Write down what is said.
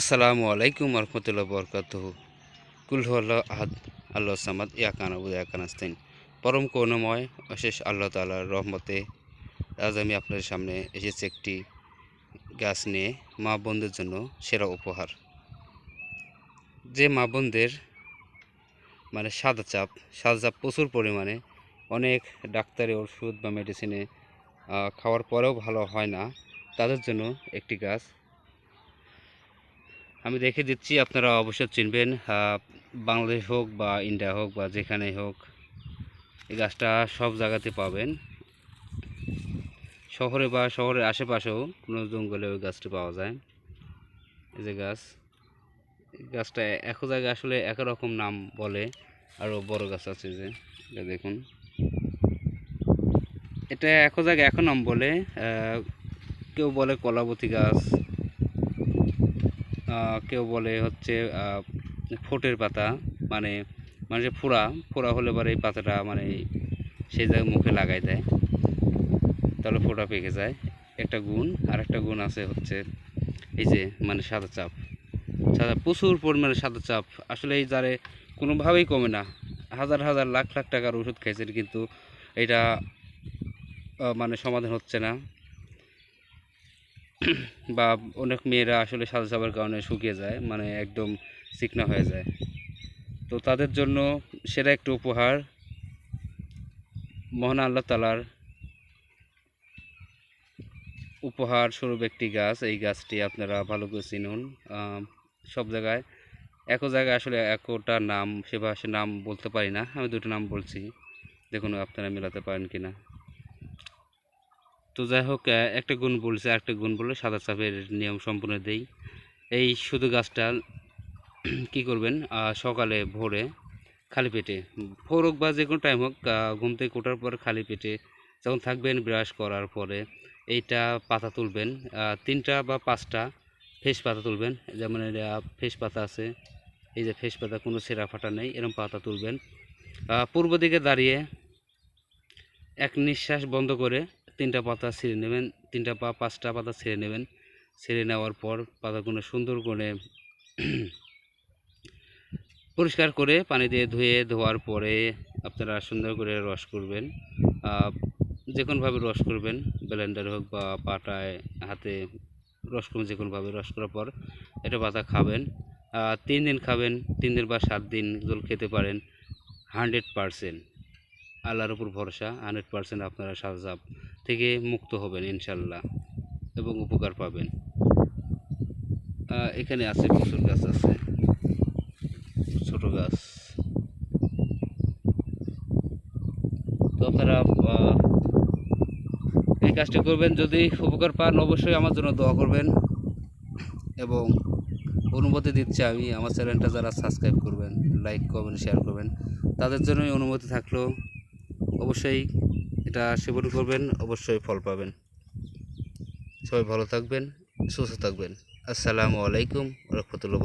আসসালামু আলাইকুম রহমতুল্লাহ বরকাত কুলহল্লা আহাদ আল্লাহ সামাদ ইয়াকানাবুদ ইয়াকানাস্তাইন পরম করুণাময়, অশেষ আল্লাহ তালার রহমতে আজ আমি আপনাদের সামনে এসেছি একটি গাছ নিয়ে মা বোনদের জন্য সেরা উপহার। যে মা বোনদের মানে সাদা চাপ সাদা চাপ প্রচুর পরিমাণে, অনেক ডাক্তারি ওষুধ বা মেডিসিনে খাওয়ার পরেও ভালো হয় না, তাদের জন্য একটি গাছ আমি রেখে দিচ্ছি, আপনারা অবশ্যই চিনবেন। বাংলাদেশ হোক বা ইন্ডিয়া হোক বা যেখানেই হোক, এই গাছটা সব জায়গাতে পাবেন। শহরে বা শহরের আশেপাশেও কোনো জঙ্গলে ওই গাছটি পাওয়া যায়। এই যে গাছ গাছটা এক জায়গায় আসলে একরকম নাম বলে, আরও বড় গাছ আছে যে, এটা দেখুন। এটা এক জায়গায় এক নাম বলে কেউ বলে কলাবতী গাছ কেউ বলে হচ্ছে ফোটের পাতা মানে মানে যে ফোড়া ফোড়া হলে পরে এই পাতাটা মানে সেই জায়গায় মুখে লাগাই দেয়। তাহলে ফোড়া পেকে যায়। একটা গুণ আর একটা গুণ আছে হচ্ছে, এই যে মানে সাদা চাপ। সাদা, প্রচুর পরিমাণে সাদা চাপ। আসলে এই জারে কোনোভাবেই কমে না। হাজার হাজার, লাখ লাখ টাকার ওষুধ খাইছেন কিন্তু এটা মানে সমাধান হচ্ছে না। বা অনেক মেয়েরা আসলে সাদা চাপের কারণে শুকিয়ে যায় মানে একদম চিকনা হয়ে যায়। তো তাদের জন্য সেরা একটি উপহার মহান আল্লাহ তালার উপহার স্বরূপ একটি গাছ। এই গাছটি আপনারা ভালো করে চিনুন। সব জায়গায় এক জায়গায় আসলে একটা নাম সে ভাষার নাম বলতে পারি না। আমি দুটো নাম বলছি। দেখুন, আপনারা মেলাতে পারেন কিনা। তো যাই হোক একটা গুণ বলছে একটা গুণ বললে, সাদা চাপের নিয়ম সম্পূর্ণ দেই। এই শুধু গাছটা কি করবেন সকালে ভোরে খালি পেটে, ভোর হোক বা যে কোনো টাইম হোক ঘুম থেকে ওঠার পর খালি পেটে যখন থাকবেন ব্রাশ করার পরে এইটা পাতা তুলবেন তিনটা বা পাঁচটা ফেস পাতা তুলবেন, যেমন ফেস পাতা আছে, এই যে ফেস পাতা, কোনো সেরা ফাটা নেই এরকম পাতা তুলবেন। পূর্ব দিকে দাঁড়িয়ে এক নিঃশ্বাস বন্ধ করে তিনটা পাতা ছিঁড়ে নেবেন, তিনটা পা, পাঁচটা পাতা ছিঁড়ে নেবেন। ছিঁড়ে নেওয়ার পর পাতাগুলো সুন্দর করে পরিষ্কার করে পানি দিয়ে ধুয়ে ধোয়ার পরে আপনারা সুন্দর করে রস করবেন। যে কোনোভাবে রস করবেন, ব্লেন্ডার হোক বা পাটায়, হাতে রস করবেন যে কোনোভাবে রস করার পর এটা পাতা খাবেন। তিন দিন খাবেন, তিন দিন বা সাত দিন জল খেতে পারেন, হান্ড্রেড পারসেন্ট। আল্লাহর উপর ভরসা হান্ড্রেড পারসেন্ট আপনারা সাজাব থেকে মুক্ত হবেন ইনশাল্লাহ এবং উপকার পাবেন। এখানে আছে প্রচুর গাছ আছে, ছোট গাছ। তো আপনারা এই কাজটি করবেন, যদি উপকার পান অবশ্যই আমার জন্য দোয়া করবেন এবং অনুমতি দিচ্ছি আমি, আমার চ্যানেলটা যারা সাবস্ক্রাইব করবেন লাইক কমেন্ট শেয়ার করবেন, তাদের জন্যই অনুমতি থাকল। অবশ্যই এটা সেবন করবেন, অবশ্যই ফল পাবেন। সবাই ভালো থাকবেন, সুস্থ থাকবেন। আসসালামু আলাইকুম রহমতুল্লাহ